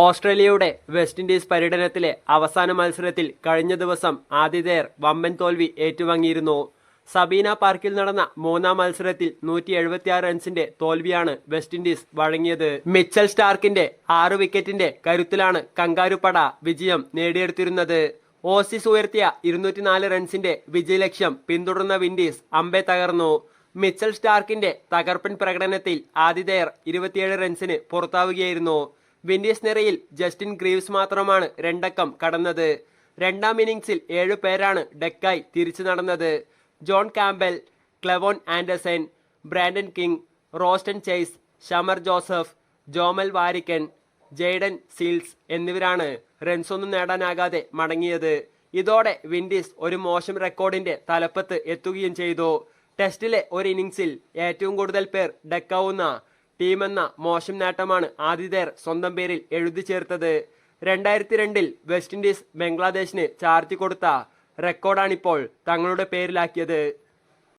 ഓസ്ട്രേലിയയുടെ west Indies പര്യടനത്തിലെ അവസാന മത്സരത്തിൽ കഴിഞ്ഞ ദിവസം ആതിഥേയർ വമ്പൻ തോൽവി ഏറ്റുവാങ്ങിയിരുന്നു. സബീന പാർക്കിൽ നടന്ന മൂന്നാം മത്സരത്തിൽ നൂറ്റി എഴുപത്തിയാറ് റൺസിന്റെ തോൽവിയാണ് വെസ്റ്റ് ഇൻഡീസ് വഴങ്ങിയത്. മിച്ചൽ സ്റ്റാർക്കിന്റെ ആറ് വിക്കറ്റിന്റെ കരുത്തിലാണ് കങ്കാരുപട വിജയം നേടിയെടുത്തിരുന്നത്. ഓസീസ് ഉയർത്തിയ ഇരുന്നൂറ്റിനാല് റൺസിന്റെ വിജയലക്ഷ്യം പിന്തുടർന്ന വിൻഡീസ് അമ്പെ തകർന്നു. മിച്ചൽ സ്റ്റാർക്കിന്റെ തകർപ്പൻ പ്രകടനത്തിൽ ആതിഥേയർ ഇരുപത്തിയേഴ് റൺസിന് പുറത്താവുകയായിരുന്നു. വിൻഡീസ് നിരയിൽ ജസ്റ്റിൻ ഗ്രീവ്സ് മാത്രമാണ് രണ്ടക്കം കടന്നത്. രണ്ടാം ഇന്നിംഗ്സിൽ ഏഴു പേരാണ് ഡെക്കായി തിരിച്ചു നടന്നത്. John Campbell Kevlon Anderson Brandon King Roston Chase Shamar Joseph Jomel Warrican Jayden Seales എന്നിവരാണ് റൺസൊന്നും നേടാനാകാതെ മടങ്ങിയത്. ഇതോടെ വിൻഡീസ് ഒരു മോശം റെക്കോർഡിന്റെ തലപ്പത്ത് എത്തുകയും ചെയ്തു. ടെസ്റ്റിലെ ഒരു ഇന്നിംഗ്സിൽ ഏറ്റവും കൂടുതൽ പേർ ഡെക്കാവുന്ന ടീമെന്ന മോശം നേട്ടമാണ് ആതിഥേയർ സ്വന്തം പേരിൽ എഴുതി ചേർത്തത്. രണ്ടായിരത്തി രണ്ടിൽ വെസ്റ്റ് ഇൻഡീസ് ബംഗ്ലാദേശിന് ചാർത്തി കൊടുത്ത റെക്കോർഡാണിപ്പോൾ തങ്ങളുടെ പേരിലാക്കിയത്.